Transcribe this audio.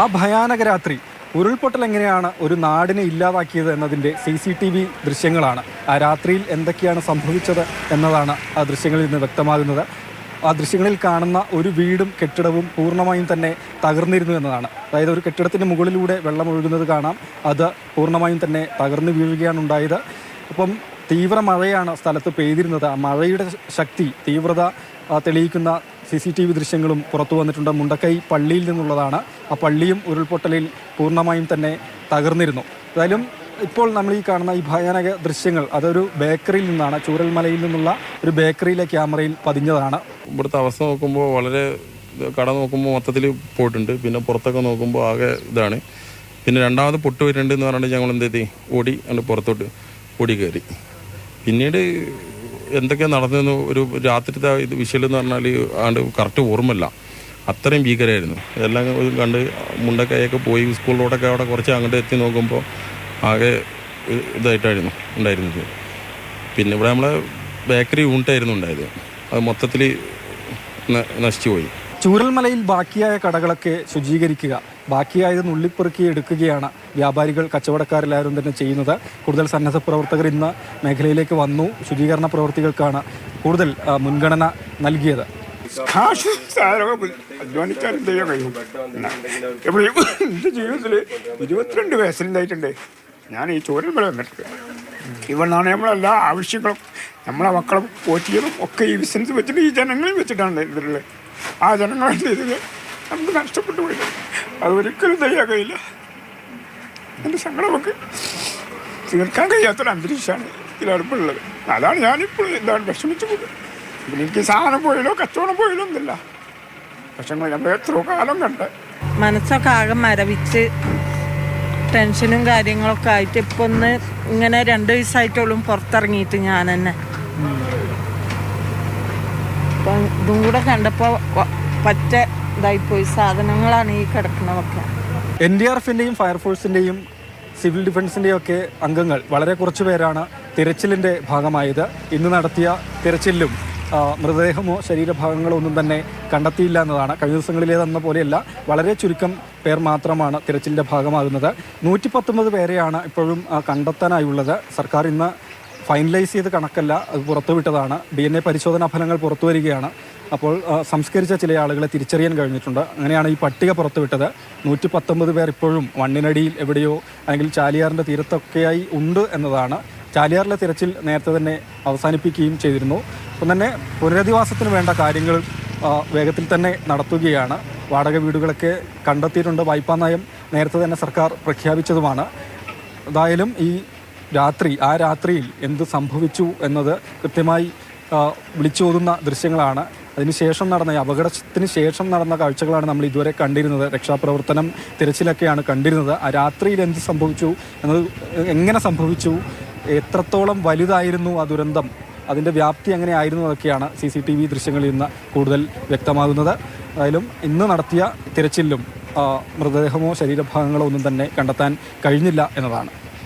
ആ ഭയാനക രാത്രി ഉരുൾപൊട്ടൽ എങ്ങനെയാണ് ഒരു നാടിനെ ഇല്ലാതാക്കിയത് എന്നതിന്റെ സി സി ടി വി ദൃശ്യങ്ങളാണ്. ആ രാത്രിയിൽ എന്തൊക്കെയാണ് സംഭവിച്ചത് എന്നതാണ് ആ ദൃശ്യങ്ങളിൽ നിന്ന് വ്യക്തമാകുന്നത്. ആ ദൃശ്യങ്ങളിൽ കാണുന്ന ഒരു വീടും കെട്ടിടവും പൂർണമായും തന്നെ തകർന്നിരുന്നു എന്നതാണ്. അതായത് ഒരു കെട്ടിടത്തിന്റെ മുകളിലൂടെ വെള്ളം ഒഴുകുന്നത് കാണാം. അത് പൂർണമായും തന്നെ തകർന്നു വീഴുകയാണ് ഉണ്ടായത്. അപ്പം തീവ്ര മഴയാണ് സ്ഥലത്ത് പെയ്തിരുന്നത്. ആ മഴയുടെ ശക്തി തീവ്രത തെളിയിക്കുന്ന സി സി ടി വി ദൃശ്യങ്ങളും പുറത്തു വന്നിട്ടുണ്ട്. മുണ്ടക്കൈ പള്ളിയിൽ നിന്നുള്ളതാണ്. ആ പള്ളിയും ഉരുൾപൊട്ടലിൽ പൂർണമായും തന്നെ തകർന്നിരുന്നു. ഏതായാലും ഇപ്പോൾ നമ്മൾ ഈ കാണുന്ന ഈ ഭയാനക ദൃശ്യങ്ങൾ അതൊരു ബേക്കറിയിൽ നിന്നാണ് ചൂരൽമലയിൽ നിന്നുള്ള ഒരു ബേക്കറിയിലെ ക്യാമറയിൽ പതിഞ്ഞതാണ്. ഇവിടുത്തെ അവസ്ഥ നോക്കുമ്പോൾ വളരെ കട നോക്കുമ്പോൾ മൊത്തത്തിൽ പോയിട്ടുണ്ട്. പിന്നെ പുറത്തൊക്കെ നോക്കുമ്പോൾ ആകെ ഇതാണ്. പിന്നെ രണ്ടാമത് പൊട്ട് വരുന്നുണ്ട് എന്ന് പറഞ്ഞിട്ട് ഞങ്ങൾ എന്ത് ചെയ്തി? ഓടി അങ്ങോട്ട് പുറത്തോട്ട് ഓടി കയറി. പിന്നീട് എന്തൊക്കെ നടന്നെന്ന് ഒരു രാത്രിത്തെ ഇത് എന്ന് പറഞ്ഞാൽ ആണ്ട് കറക്റ്റ് ഓർമ്മല്ല അത്രയും ഭീകരമായിരുന്നു എല്ലാം കണ്ട് മുണ്ടക്കൈയൊക്കെ പോയി സ്കൂൾ അവിടെ കുറച്ച് അങ്ങോട്ട് എത്തി നോക്കുമ്പോൾ ആകെ ഇതായിട്ടായിരുന്നു ഉണ്ടായിരുന്നത്. പിന്നെ ഇവിടെ നമ്മളെ ബേക്കറി യൂണിറ്റായിരുന്നു ഉണ്ടായത്. അത് മൊത്തത്തിൽ നശിച്ചു പോയി ചൂരൽമലയിൽ ബാക്കിയായ കടകളൊക്കെ ശുചീകരിക്കുക. ബാക്കിയായത് നുള്ളിപ്പെറുക്കി എടുക്കുകയാണ് വ്യാപാരികൾ കച്ചവടക്കാരെല്ലാവരും തന്നെ ചെയ്യുന്നത്. കൂടുതൽ സന്നദ്ധ പ്രവർത്തകർ ഇന്ന് മേഖലയിലേക്ക് വന്നു. ശുചീകരണ പ്രവർത്തികൾക്കാണ് കൂടുതൽ മുൻഗണന നൽകിയത്. ഇരുപത്തിരണ്ട് ഞാൻ ഈ ചൂരൽമല വന്നിട്ടുണ്ട്. നമ്മളെല്ലാ ആവശ്യങ്ങളും നമ്മളെ മക്കളെ പോറ്റിയതും ഒക്കെ ഈ ബിസിനസ് വെച്ചിട്ട് ഈ ജനങ്ങളിൽ വെച്ചിട്ടാണ് ഇതിലുള്ളത് ആ ജനങ്ങളുടെ ഇതിൽ നമുക്ക് നഷ്ടപ്പെട്ടു പോയി. അത് ഒരിക്കലും തയ്യാ കഴിയില്ല എന്റെ സങ്കടമൊക്കെ തീർക്കാൻ കഴിയാത്തൊരു അന്തരീക്ഷമാണ് ഇതിലടുപ്പുള്ളത് അതാണ് ഞാനിപ്പോൾ എന്താണ് വിഷമിച്ചു പോകുന്നത് പിന്നെ എനിക്ക് സാധനം പോയാലോ കച്ചവടം പോയാലോ ഒന്നില്ല പക്ഷെ നമ്മൾ എത്രയോ കാലം കണ്ട് മനസ്സൊക്കെ ആകെ മരവിച്ച് ടെൻഷനും കാര്യങ്ങളൊക്കെ ആയിട്ട് ഇപ്പൊ ഒന്ന് ഇങ്ങനെ രണ്ട് വയസ്സായിട്ടോളും പുറത്തിറങ്ങിയിട്ട് ഞാൻ തന്നെ. അപ്പം ഇതും കൂടെ കണ്ടപ്പോൾ പറ്റ ഇതായിപ്പോയി സാധനങ്ങളാണ് ഈ കിടക്കുന്നതൊക്കെ എൻ ഡി ആർ എഫിന്റെയും ഫയർഫോഴ്സിന്റെയും സിവിൽ ഡിഫൻസിന്റെയും ഒക്കെ അംഗങ്ങൾ വളരെ കുറച്ചു പേരാണ് തിരച്ചിലിന്റെ ഭാഗമായത്. ഇന്ന് നടത്തിയ തിരച്ചിലും മൃതദേഹമോ ശരീരഭാഗങ്ങളോ ഒന്നും തന്നെ കണ്ടെത്തിയില്ല എന്നതാണ്. കഴിഞ്ഞ ദിവസങ്ങളിലേതെന്ന പോലെയല്ല വളരെ ചുരുക്കം പേർ മാത്രമാണ് തിരച്ചിലിന്റെ ഭാഗമാകുന്നത്. നൂറ്റി പത്തൊമ്പത് പേരെയാണ് ഇപ്പോഴും കണ്ടെത്താനായുള്ളത്. സർക്കാർ ഇന്ന് ഫൈനലൈസ് ചെയ്ത് കണക്കല്ല അത് പുറത്തുവിട്ടതാണ് ഡി എൻ എ പരിശോധനാ ഫലങ്ങൾ പുറത്തു വരികയാണ്. അപ്പോൾ സംസ്കരിച്ച ചില ആളുകളെ തിരിച്ചറിയാൻ കഴിഞ്ഞിട്ടുണ്ട്. അങ്ങനെയാണ് ഈ പട്ടിക പുറത്തുവിട്ടത് നൂറ്റി പത്തൊമ്പത് പേർ ഇപ്പോഴും മണ്ണിനടിയിൽ എവിടെയോ അല്ലെങ്കിൽ ചാലിയാറിന്റെ തീരത്തൊക്കെയായി ഉണ്ട് എന്നതാണ്. ചാലിയാറിലെ തിരച്ചിൽ നേരത്തെ തന്നെ അവസാനിപ്പിക്കുകയും ചെയ്തിരുന്നു. അപ്പം തന്നെ പുനരധിവാസത്തിന് വേണ്ട കാര്യങ്ങൾ വേഗത്തിൽ തന്നെ നടത്തുകയാണ്. വാടക വീടുകളൊക്കെ കണ്ടെത്തിയിട്ടുണ്ട്. വായ്പാ നയം നേരത്തെ തന്നെ സർക്കാർ പ്രഖ്യാപിച്ചതുമാണ്. എന്തായാലും ഈ രാത്രി ആ രാത്രിയിൽ എന്ത് സംഭവിച്ചു എന്നത് കൃത്യമായി വിളിച്ചോതുന്ന ദൃശ്യങ്ങളാണ്. അതിനുശേഷം നടന്ന അപകടത്തിന് ശേഷം നടന്ന കാഴ്ചകളാണ് നമ്മൾ ഇതുവരെ കണ്ടിരുന്നത്. രക്ഷാപ്രവർത്തനം തിരച്ചിലൊക്കെയാണ് കണ്ടിരുന്നത്. ആ രാത്രിയിൽ എന്ത് സംഭവിച്ചു എന്നത് എങ്ങനെ സംഭവിച്ചു എത്രത്തോളം വലുതായിരുന്നു ആ ദുരന്തം അതിന്റെ വ്യാപ്തി എങ്ങനെയായിരുന്നു എന്നൊക്കെയാണ് സി സി ടി വി ദൃശ്യങ്ങളിൽ നിന്ന് കൂടുതൽ വ്യക്തമാകുന്നത്. അതായാലും ഇന്ന് നടത്തിയ തിരച്ചിലും മൃതദേഹമോ ശരീരഭാഗങ്ങളോ ഒന്നും തന്നെ കണ്ടെത്താൻ കഴിഞ്ഞില്ല എന്നതാണ്.